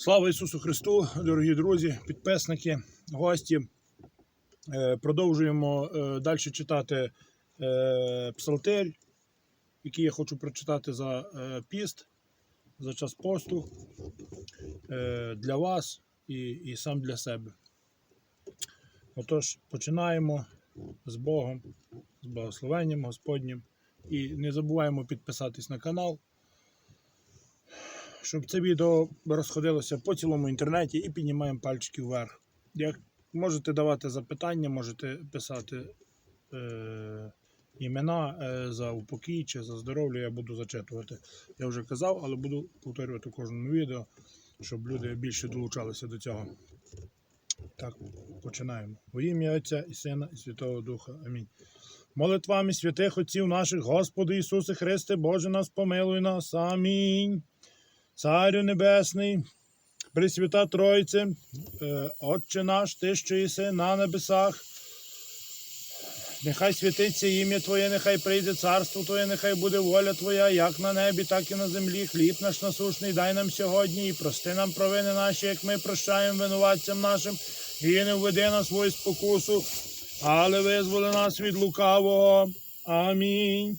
Слава Ісусу Христу, дорогі друзі, підписники, гості. Е, Продовжуємо е, далі читати е, псалтир, який я хочу прочитати за піст, за час посту для вас і, і сам для себе. Отож, починаємо з Богом, з благословенням Господнім. І не забуваємо підписатись на канал, щоб це відео розходилося по цілому інтернеті і піднімаємо пальчики вверх. Як можете давати запитання, можете писати е, імена е, за упокій чи за здоров'я, я буду зачитувати. Я вже казав, але буду повторювати кожному відео, щоб люди більше долучалися до цього. Так, починаємо. Во ім'я Отця і Сина, і Святого Духа. Амінь. Молитвами святих отців наших, Господи Ісусе Христе, Боже нас помилуй нас. Амінь. Царю Небесний, Пресвята Тройце, е, Отче наш, Ти, що єси на небесах. Нехай святиться ім'я Твоє, нехай прийде царство Твоє, нехай буде воля Твоя, як на небі, так і на землі. Хліб наш насушний дай нам сьогодні і прости нам провини наші, як ми прощаємо винуватцям нашим, і не введи нас свою спокусу, але визволи нас від лукавого. Амінь.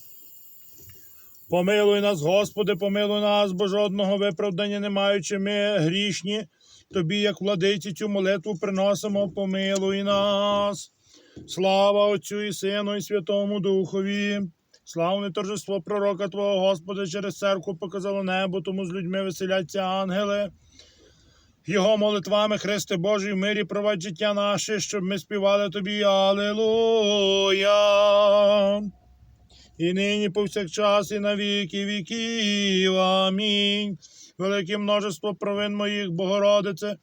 Помилуй нас, Господи, помилуй нас, бо жодного виправдання не маючи ми грішні. Тобі, як владиці, цю молитву приносимо, помилуй нас. Слава Отцю і Сину, і Святому Духові. Славне торжество пророка Твого, Господи, через церкву показало небо, тому з людьми веселяться ангели. Його молитвами, Христе Божий, в мирі провадь життя наше, щоб ми співали Тобі. Аллилуйя. І нині повсякчас, і на віки віків. Амінь. Велике множество провин моїх, Богородице,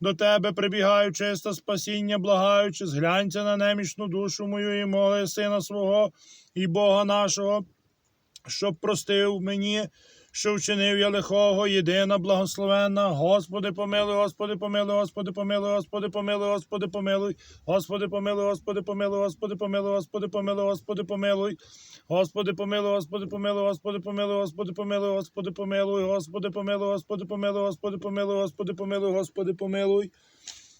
до тебе прибігаю, чисте спасіння, благаючи, зглянься на немічну душу мою і моли сина свого і Бога нашого, щоб простив мені, що вчинив я лихого, єдина благословенна. Господи, помилуй, Господи, помилуй, Господи, помилуй, Господи, помилуй, Господи, помилуй, Господи, помилуй, Господи, помилуй, Господи, помилуй, Господи, помилуй, Господи, помилуй. Господи, помилуй, Господи, помилуй, Господи, помилуй, Господи, помилуй, Господи, помилуй, Господи, помилуй, Господи, помилуй, Господи, помилуй, Господи, помилуй, Господи, помилуй.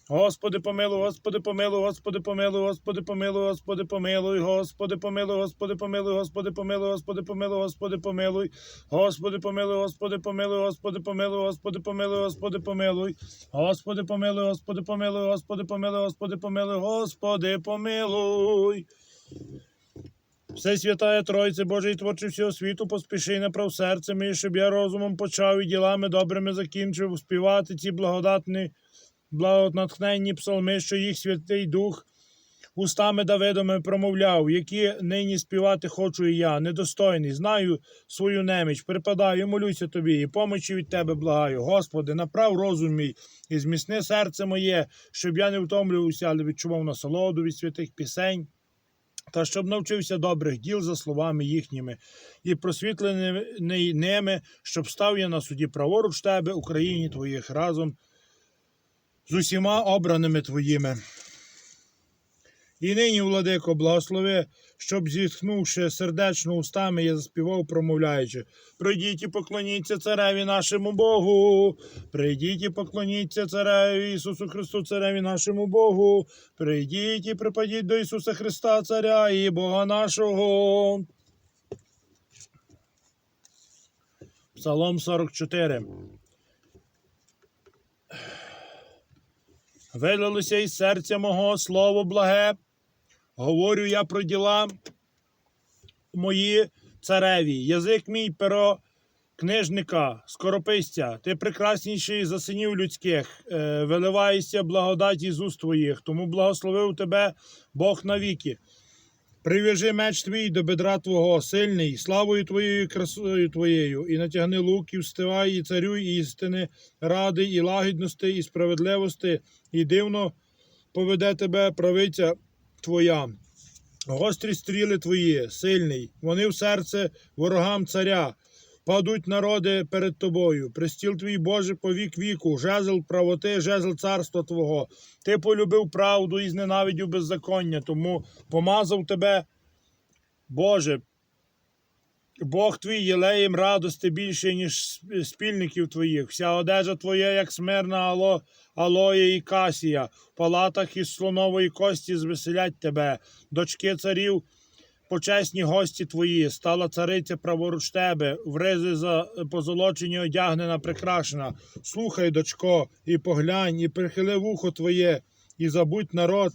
Господи, помилуй, Господи, помилуй, Господи, помилуй, Господи, помилуй, Господи, помилуй, Господи, помилуй, Господи, помилуй, Господи, помилуй, Господи, помилуй, Господи, помилуй, Господи, помилуй, Господи, помилуй, Господи, помилуй, Господи, помилуй, Господи, помилуй, Господи, помилуй, Господи, помилуй, Господи, помилуй, Господи, помилуй, Господи, помилуй. Все святає Тройце Божий творчий всього світу, поспіши направ серце мій, щоб я розумом почав і ділами добрими закінчив співати ці благодатні, благонатхненні псалми, що їх Святий Дух устами Давидами промовляв, які нині співати хочу і я, недостойний, знаю свою неміч, припадаю, молюся тобі, і помочі від тебе благаю. Господи, направ розум мій і зміцни серце моє, щоб я не втомлювався, але відчував насолоду від святих пісень та щоб навчився добрих діл за словами їхніми, і просвітлений ними, щоб став я на суді праворуч тебе, Україні твоїх разом з усіма обраними твоїми. І нині, владико, благослови, щоб зітхнувши сердечно устами, я заспівав, промовляючи: Прийдіть і поклоніться цареві нашому Богу, прийдіть і поклоніться цареві Ісусу Христу, цареві нашому Богу, прийдіть і припадіть до Ісуса Христа, Царя і Бога нашого. Псалом 44. Вилилося із серця мого слово благе, говорю я про діла мої цареві, язик мій перо книжника, скорописця, ти прекрасніший за синів людських, е, виливаєшся благодаті з уст твоїх, тому благословив тебе Бог навіки. Прив'яжи меч твій до бедра твого, сильний, славою твоєю, красою твоєю, і натягни лук, і встивай, і царюй істини, ради, і лагідності, і справедливості, і дивно поведе тебе правиця твоя. Гострі стріли твої, сильний, вони в серце ворогам царя. Падуть народи перед тобою, пристіл твій Боже по вік віку, жезл правоти, жезл царства Твого. Ти полюбив правду і зненавидів беззаконня, тому помазав тебе, Боже, Бог твій єлеєм радости більше, ніж спільників твоїх. Вся одежа твоя, як смирна ало, алоє і касія. В палатах із слонової кості звеселять тебе, дочки царів, почесні гості твої, стала цариця праворуч тебе, в ризи за позолочені одягнена, прикрашена. Слухай, дочко, і поглянь, і прихили вухо твоє, і забудь народ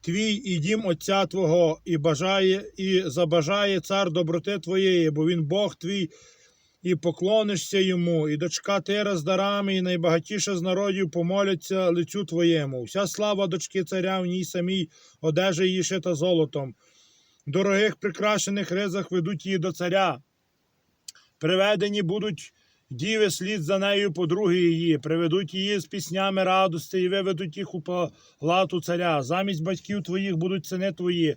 твій і дім Отця Твого, і бажає, і забажає цар доброти Твоєї, бо він Бог твій, і поклонишся йому, і дочка Тира з дарами, і найбагатіша з народів помоляться лицю Твоєму. Вся слава дочки царя в ній самій, одежа її шита золотом. Дорогих прикрашених ризах ведуть її до царя. Приведені будуть діви слід за нею подруги її, приведуть її з піснями радости і виведуть їх у палату царя. Замість батьків твоїх будуть сини твої.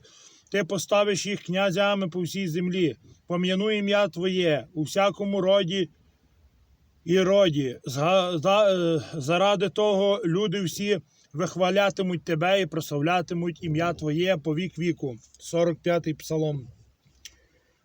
Ти поставиш їх князями по всій землі. Пом'яну ім'я Твоє у всякому роді і роді. Е, Заради того люди всі вихвалятимуть тебе і прославлятимуть ім'я Твоє по вік віку. 45-й псалом.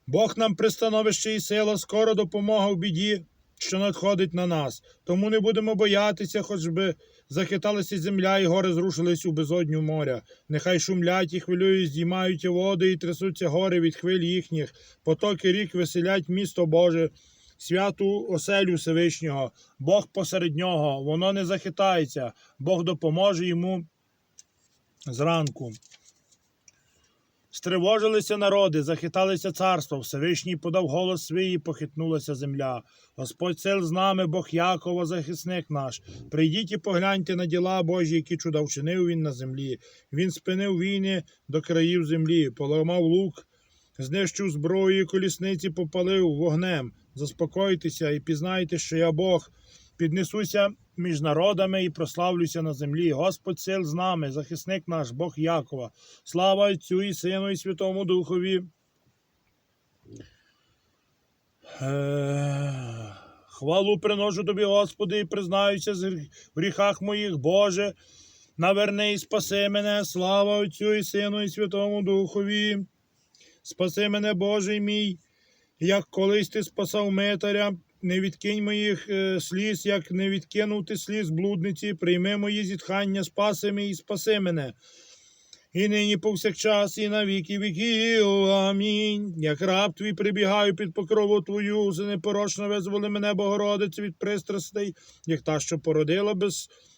Бог нам пристановище і сила, скоро допомога в біді, що надходить на нас. Тому не будемо боятися, хоч би захиталася земля, і гори зрушились у безодню моря. Нехай шумлять і хвилюють, здіймають води, і трясуться гори від хвиль їхніх. Потоки рік веселять місто Боже, святу оселю Всевишнього. Бог посеред нього, воно не захитається, Бог допоможе йому зранку. Стривожилися народи, захиталися царства, Всевишній подав голос свій, і похитнулася земля. Господь сил з нами, Бог Якова, захисник наш. Прийдіть і погляньте на діла Божі, які чуда вчинив він на землі. Він спинив війни до країв землі, поламав лук, знищив зброю, колісниці попалив вогнем. Заспокойтеся і пізнайте, що я Бог. Піднесуся між народами і прославлюся на землі. Господь сил з нами, захисник наш, Бог Якова. Слава Отцю і Сину, і Святому Духові. Е, Хвалу приношу тобі, Господи, і признаюся в гріхах моїх, Боже. Наверни і спаси мене, слава Отцю і Сину, і Святому Духові. Спаси мене, Боже мій, як колись ти спасав митаря, не відкинь моїх е, сліз, як не відкинув ти сліз блудниці, прийми мої зітхання, спаси мій і спаси мене. І нині повсякчас, і на віки віків. Амінь. Як раб твій прибігаю під покрову твою, за непорочно визволи мене, Богородиці, від пристрастей, як та, що породила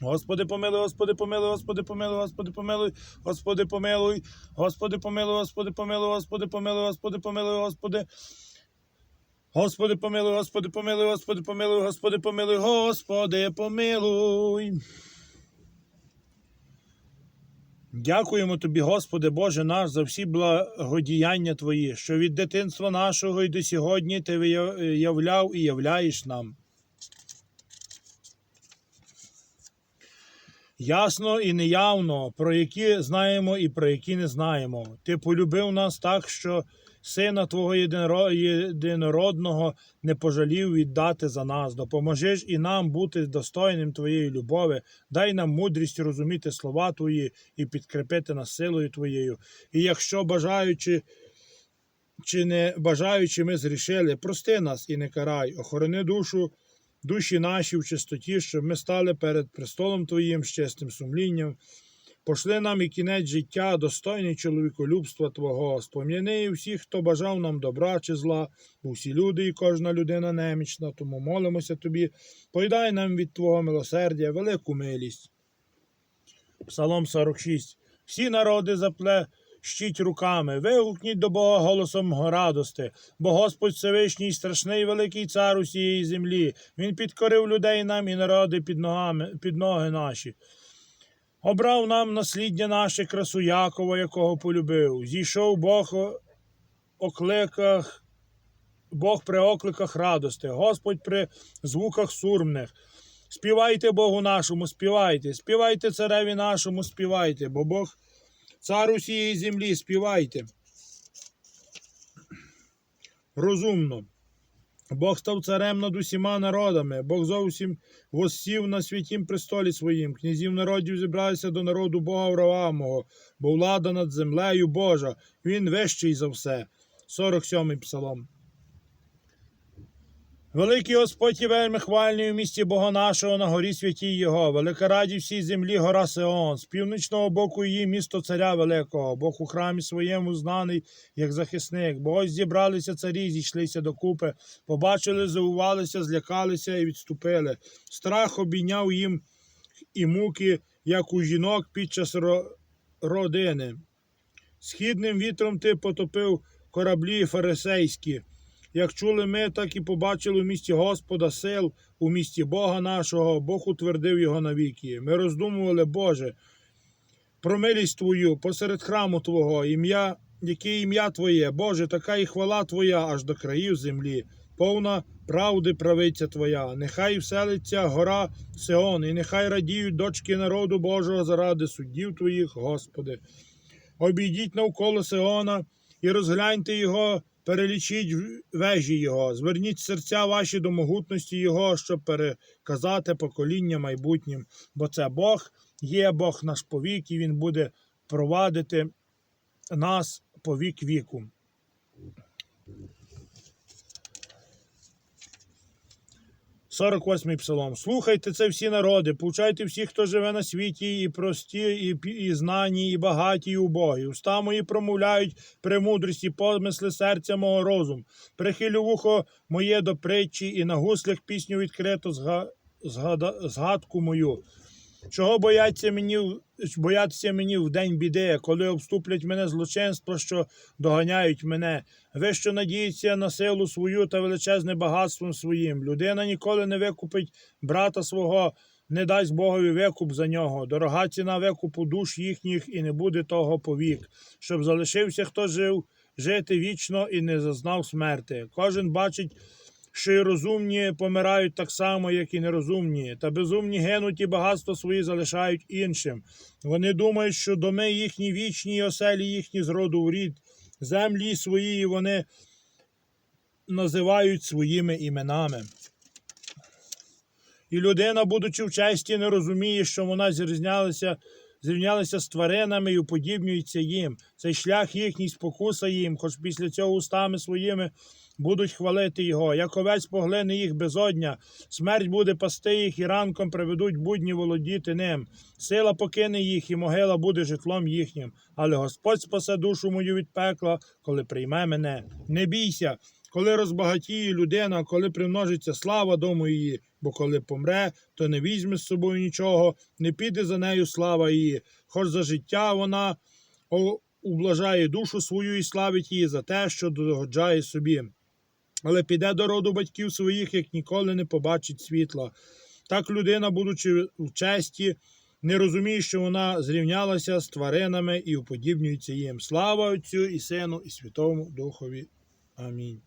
Господи помилуй, Господи помилуй, Господи помилуй, Господи помилуй, Господи помилуй, Господи помилуй, Господи помилуй, Господи помилуй, Господи помилуй, Господи. Господи помилуй, Господи помилуй, Господи помилуй, Господи помилуй, Господи помилуй. Дякуємо тобі, Господи Боже наш, за всі благодіяння Твої, що від дитинства нашого і до сьогодні Ти вияв- являв і являєш нам. Ясно і неявно, про які знаємо і про які не знаємо. Ти полюбив нас так, що сина Твого єдинородного не пожалів віддати за нас. Допоможи ж і нам бути достойним Твоєї любові, дай нам мудрість розуміти слова Твої і підкріпити нас силою Твоєю. І якщо бажаючи чи не бажаючи ми зрішили, прости нас і не карай, охорони душу душі наші в чистоті, щоб ми стали перед престолом Твоїм з чистим сумлінням. Пошли нам і кінець життя, достойний чоловіколюбства Твого, спом'яни всіх, хто бажав нам добра чи зла, бо всі люди і кожна людина немічна, тому молимося Тобі, пойдай нам від Твого милосердя велику милість. Псалом 46. Всі народи заплещіть руками, вигукніть до Бога голосом радости, бо Господь Всевишній страшний великий цар усієї землі. Він підкорив людей нам і народи під, ногами, під ноги наші. Обрав нам насліддя наше красу Якова, якого полюбив. Зійшов Бог окликах, Бог при окликах радости, Господь при звуках сурмних. Співайте Богу нашому, співайте, співайте цареві нашому, співайте, бо Бог цар усієї землі, співайте. Розумно. Бог став царем над усіма народами, Бог зовсім воссів на святім престолі своїм. Князів народів зібралися до народу Бога Авраамого, бо влада над землею Божа, він вищий за все. 47-й псалом. Великий Господь і вельми хвальний у місті Бога нашого на горі святій Його, велика раді всій землі гора Сеон, з північного боку її місто царя Великого, Бог у храмі своєму знаний, як захисник. Бо ось зібралися царі, зійшлися докупи, побачили, заувалися, злякалися і відступили. Страх обійняв їм і муки, як у жінок під час родини. Східним вітром ти потопив кораблі фарисейські. Як чули ми, так і побачили у місті Господа сил, у місті Бога нашого, Бог утвердив його навіки. Ми роздумували, Боже, про милість Твою посеред храму Твого, ім'я, яке ім'я Твоє, Боже, така і хвала Твоя аж до країв землі, повна правди правиця Твоя. Нехай вселиться гора Сеон, і нехай радіють дочки народу Божого заради суддів Твоїх, Господи. Обійдіть навколо Сеона і розгляньте його, перелічіть вежі його, зверніть серця ваші до могутності Його, щоб переказати покоління майбутнім. Бо це Бог є Бог наш повік, і Він буде провадити нас по вік віку. Сорок восьмий псалом. Слухайте це всі народи, повчайте всіх, хто живе на світі, і прості, і, і знані, і багаті, і убогі. Уста мої промовляють премудрості, помисли серця мого розум. Прихилю вухо моє до притчі, і на гуслях пісню відкрито зга- згада- згадку мою. Чого бояться мені, боятися мені в день біди, коли обступлять мене злочинство, що доганяють мене. Ви, що надіється на силу свою та величезне багатством своїм. Людина ніколи не викупить брата свого, не дасть Богові викуп за нього. Дорога ціна викупу душ їхніх, і не буде того повік, щоб залишився, хто жив, жити вічно і не зазнав смерти. Кожен бачить, що і розумні помирають так само, як і нерозумні, та безумні гинуть і багатство свої залишають іншим. Вони думають, що доми їхні вічні, і оселі їхні з роду в рід, землі свої вони називають своїми іменами. І людина, будучи в честі, не розуміє, що вона зрізнялася, зрівнялася з тваринами і уподібнюється їм. Цей шлях їхній спокуса їм, хоч після цього устами своїми будуть хвалити його. Як овець поглине їх безодня, смерть буде пасти їх, і ранком приведуть будні володіти ним. Сила покине їх, і могила буде житлом їхнім. Але Господь спасе душу мою від пекла, коли прийме мене. Не бійся, коли розбагатіє людина, коли примножиться слава дому її, бо коли помре, то не візьме з собою нічого, не піде за нею слава її. Хоч за життя вона о, ублажає душу свою і славить її за те, що догоджає собі. Але піде до роду батьків своїх, як ніколи не побачить світла. Так людина, будучи в честі, не розуміє, що вона зрівнялася з тваринами і уподібнюється їм. Слава Отцю і Сину, і Святому Духові. Амінь.